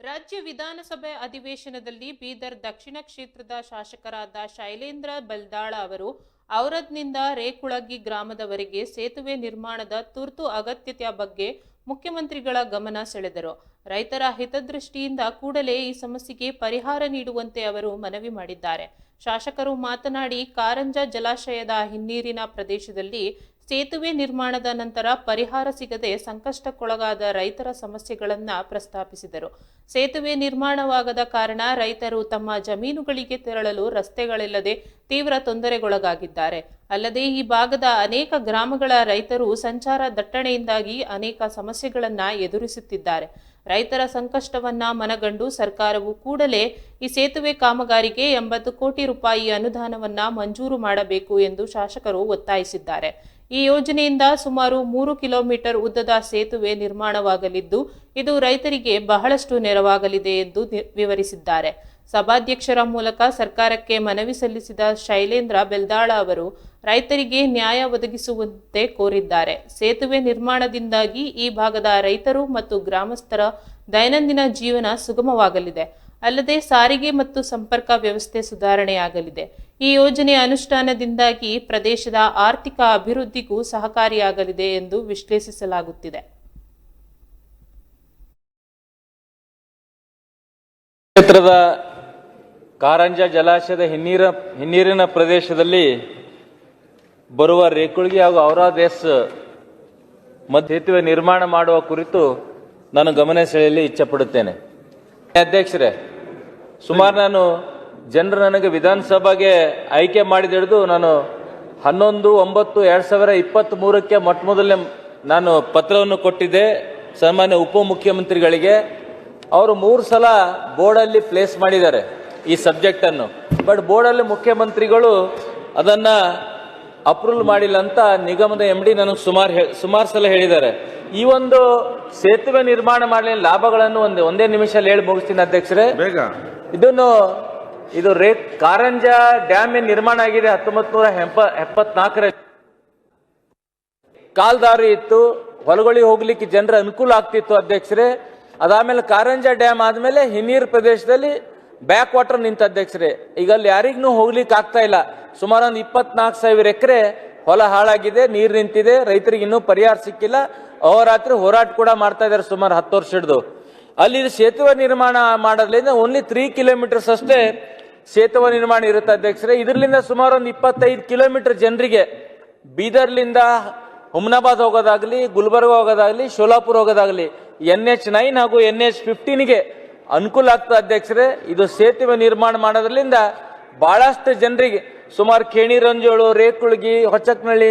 ರಾಜ್ಯ ವಿಧಾನಸಭೆ ಅಧಿವೇಶನದಲ್ಲಿ ಬೀದರ್ ದಕ್ಷಿಣ ಕ್ಷೇತ್ರದ ಶಾಸಕರಾದ ಶೈಲೇಂದ್ರ ಬಲ್ದಾಳ ಅವರು ಔರದ್ನಿಂದ ರೇಕುಳಗಿ ಗ್ರಾಮದವರೆಗೆ ಸೇತುವೆ ನಿರ್ಮಾಣದ ತುರ್ತು ಅಗತ್ಯತೆಯ ಬಗ್ಗೆ ಮುಖ್ಯಮಂತ್ರಿಗಳ ಗಮನ ಸೆಳೆದರು. ರೈತರ ಹಿತದೃಷ್ಟಿಯಿಂದ ಕೂಡಲೇ ಈ ಸಮಸ್ಯೆಗೆ ಪರಿಹಾರ ನೀಡುವಂತೆ ಅವರು ಮನವಿ ಮಾಡಿದ್ದಾರೆ. ಶಾಸಕರು ಮಾತನಾಡಿ, ಕಾರಂಜ ಜಲಾಶಯದ ಹಿನ್ನೀರಿನ ಪ್ರದೇಶದಲ್ಲಿ ಸೇತುವೆ ನಿರ್ಮಾಣದ ನಂತರ ಪರಿಹಾರ ಸಿಗದೆ ಸಂಕಷ್ಟಕ್ಕೊಳಗಾದ ರೈತರ ಸಮಸ್ಯೆಗಳನ್ನು ಪ್ರಸ್ತಾಪಿಸಿದರು. ಸೇತುವೆ ನಿರ್ಮಾಣವಾಗದ ಕಾರಣ ರೈತರು ತಮ್ಮ ಜಮೀನುಗಳಿಗೆ ತೆರಳಲು ರಸ್ತೆಗಳಿಲ್ಲದೆ ತೀವ್ರ ತೊಂದರೆಗೊಳಗಾಗಿದ್ದಾರೆ. ಅಲ್ಲದೆ ಈ ಭಾಗದ ಅನೇಕ ಗ್ರಾಮಗಳ ರೈತರು ಸಂಚಾರ ದಟ್ಟಣೆಯಿಂದಾಗಿ ಅನೇಕ ಸಮಸ್ಯೆಗಳನ್ನು ಎದುರಿಸುತ್ತಿದ್ದಾರೆ. ರೈತರ ಸಂಕಷ್ಟವನ್ನ ಮನಗಂಡು ಸರ್ಕಾರವು ಕೂಡಲೇ ಈ ಸೇತುವೆ ಕಾಮಗಾರಿಗೆ ಎಂಬತ್ತು ಕೋಟಿ ರೂಪಾಯಿ ಅನುದಾನವನ್ನ ಮಂಜೂರು ಮಾಡಬೇಕು ಎಂದು ಶಾಸಕರು ಒತ್ತಾಯಿಸಿದ್ದಾರೆ. ಈ ಯೋಜನೆಯಿಂದ ಸುಮಾರು ಮೂರು ಕಿಲೋಮೀಟರ್ ಉದ್ದದ ಸೇತುವೆ ನಿರ್ಮಾಣವಾಗಲಿದ್ದು, ಇದು ರೈತರಿಗೆ ಬಹಳಷ್ಟು ನೆರವಾಗಲಿದೆ ಎಂದು ವಿವರಿಸಿದ್ದಾರೆ. ಸಭಾಧ್ಯಕ್ಷರ ಮೂಲಕ ಸರ್ಕಾರಕ್ಕೆ ಮನವಿ ಸಲ್ಲಿಸಿದ ಶೈಲೇಂದ್ರ ಬೆಲ್ದಾಳ ಅವರು, ರೈತರಿಗೆ ನ್ಯಾಯ ಒದಗಿಸುವಂತೆ ಕೋರಿದ್ದಾರೆ. ಸೇತುವೆ ನಿರ್ಮಾಣದಿಂದಾಗಿ ಈ ಭಾಗದ ರೈತರು ಮತ್ತು ಗ್ರಾಮಸ್ಥರ ದೈನಂದಿನ ಜೀವನ ಸುಗಮವಾಗಲಿದೆ. ಅಲ್ಲದೆ ಸಾರಿಗೆ ಮತ್ತು ಸಂಪರ್ಕ ವ್ಯವಸ್ಥೆ ಸುಧಾರಣೆಯಾಗಲಿದೆ. ಈ ಯೋಜನೆ ಅನುಷ್ಠಾನದಿಂದಾಗಿ ಪ್ರದೇಶದ ಆರ್ಥಿಕ ಅಭಿವೃದ್ಧಿಗೂ ಸಹಕಾರಿಯಾಗಲಿದೆ ಎಂದು ವಿಶ್ಲೇಷಿಸಲಾಗುತ್ತಿದೆ. ಕ್ಷೇತ್ರದ ಕಾರಂಜ ಜಲಾಶಯದ ಹಿನ್ನೀರ, ಹಿನ್ನೀರಿನ ಪ್ರದೇಶದಲ್ಲಿ ಬರುವ ರೇಕುಳ್ಗಿ ಹಾಗೂ ಔರಾದೇಸ್ ಮಧ್ಯ ನಿರ್ಮಾಣ ಮಾಡುವ ಕುರಿತು ನಾನು ಗಮನ ಸೆಳೆಯಲು ಇಚ್ಛಪಡುತ್ತೇನೆ. ಅಧ್ಯಕ್ಷರೇ, ಸುಮಾರು ನಾನು ಜನರು ನನಗೆ ವಿಧಾನಸಭೆಗೆ ಆಯ್ಕೆ ಮಾಡಿದಿಡಿದು ನಾನು ಹನ್ನೊಂದು, ಒಂಬತ್ತು, ಎರಡು ಸಾವಿರ ಇಪ್ಪತ್ತ್ ಮೂರಕ್ಕೆ ಮೊಟ್ಟ ಮೊದಲನೇ ನಾನು ಪತ್ರವನ್ನು ಕೊಟ್ಟಿದ್ದೆ ಸಾಮಾನ್ಯ ಉಪಮುಖ್ಯಮಂತ್ರಿಗಳಿಗೆ. ಅವರು ಮೂರು ಸಲ ಬೋರ್ಡಲ್ಲಿ ಪ್ಲೇಸ್ ಮಾಡಿದ್ದಾರೆ. ಈ ಸಬ್ಜೆಕ್ಟನ್ನು ಬಟ್ ಬೋರ್ಡಲ್ಲಿ ಮುಖ್ಯಮಂತ್ರಿಗಳು ಅದನ್ನು ಅಪ್ರೂವಲ್ ಮಾಡಿಲ್ಲ ಅಂತ ನಿಗಮದ ಎಂ ಡಿ ನನಗೆ ಸುಮಾರು ಹೇ ಸುಮಾರು ಸಲ ಹೇಳಿದ್ದಾರೆ. ಈ ಒಂದು ಸೇತುವೆ ನಿರ್ಮಾಣ ಮಾಡಲಿ ಲಾಭಗಳನ್ನು ಒಂದೇ ಒಂದೇ ನಿಮಿಷದಲ್ಲಿ ಹೇಳಿ ಮುಗಿಸ್ತೀನಿ ಅಧ್ಯಕ್ಷರೇ. ಬೇಗ. ಇದನ್ನು ಇದು ರೇ ಕಾರಂಜ ಡ್ಯಾಮ್ ಏನ್ ನಿರ್ಮಾಣ ಆಗಿದೆ ಹತ್ತೊಂಬತ್ ನೂರ ಎಪ್ಪ ಎಪ್ಪತ್ನಾಲ್ಕರ ಕಾಲ್ದಾರಿ ಇತ್ತು ಹೊಲಗಳಿಗೆ ಹೋಗ್ಲಿಕ್ಕೆ ಜನರ ಅನುಕೂಲ ಆಗ್ತಿತ್ತು ಅಧ್ಯಕ್ಷರೇ. ಅದಾದ್ಮೇಲೆ ಕಾರಂಜ ಡ್ಯಾಮ್ ಆದಮೇಲೆ ಹಿನ್ನೀರು ಪ್ರದೇಶದಲ್ಲಿ ಬ್ಯಾಕ್ ವಾಟರ್ ನಿಂತ ಅಧ್ಯಕ್ಷರೇ ಈಗ ಅಲ್ಲಿ ಯಾರಿಗೂ ಹೋಗ್ಲಿಕ್ಕೆ ಆಗ್ತಾ ಇಲ್ಲ. ಸುಮಾರು ಒಂದು ಇಪ್ಪತ್ನಾಲ್ಕು ಸಾವಿರ ಎಕರೆ ಹೊಲ ಹಾಳಾಗಿದೆ, ನೀರು ನಿಂತಿದೆ, ರೈತರಿಗೆ ಇನ್ನೂ ಪರಿಹಾರ ಸಿಕ್ಕಿಲ್ಲ. ಅವರಾತ್ರಿ ಹೋರಾಟ ಕೂಡ ಮಾಡ್ತಾ ಇದ್ದಾರೆ ಸುಮಾರು ಹತ್ತು ವರ್ಷ ಹಿಡಿದು ಅಲ್ಲಿ ಸೇತುವೆ ನಿರ್ಮಾಣ ಮಾಡೋದ್ರಿಂದ ಓನ್ಲಿ ತ್ರೀ ಕಿಲೋಮೀಟರ್ಸ್ ಅಷ್ಟೇ ಸೇತುವೆ ನಿರ್ಮಾಣ ಇರುತ್ತೆ ಅಧ್ಯಕ್ಷರೇ ಇದರಿಂದ ಸುಮಾರು ಒಂದು ಇಪ್ಪತ್ತೈದು ಕಿಲೋಮೀಟರ್ ಜನರಿಗೆ ಬೀದರ್ಲಿಂದ ಹುಮ್ನಾಬಾದ್ ಹೋಗೋದಾಗ್ಲಿ, ಗುಲ್ಬರ್ಗ ಹೋಗೋದಾಗ್ಲಿ, ಶೋಲಾಪುರ ಹೋಗೋದಾಗ್ಲಿ ಎನ್ ಎಚ್ ನೈನ್ ಹಾಗೂ ಎನ್ ಎಚ್ ಫಿಫ್ಟೀನ್ಗೆ ಅನುಕೂಲ ಆಗ್ತದೆ ಅಧ್ಯಕ್ಷರೇ. ಇದು ಸೇತುವೆ ನಿರ್ಮಾಣ ಮಾಡೋದ್ರಿಂದ ಬಹಳಷ್ಟು ಜನರಿಗೆ ಸುಮಾರು ಕೇಣಿರಂಜೋಳು ರೇಕುಳಗಿ ಹೊಚ್ಚಕ್ನಳ್ಳಿ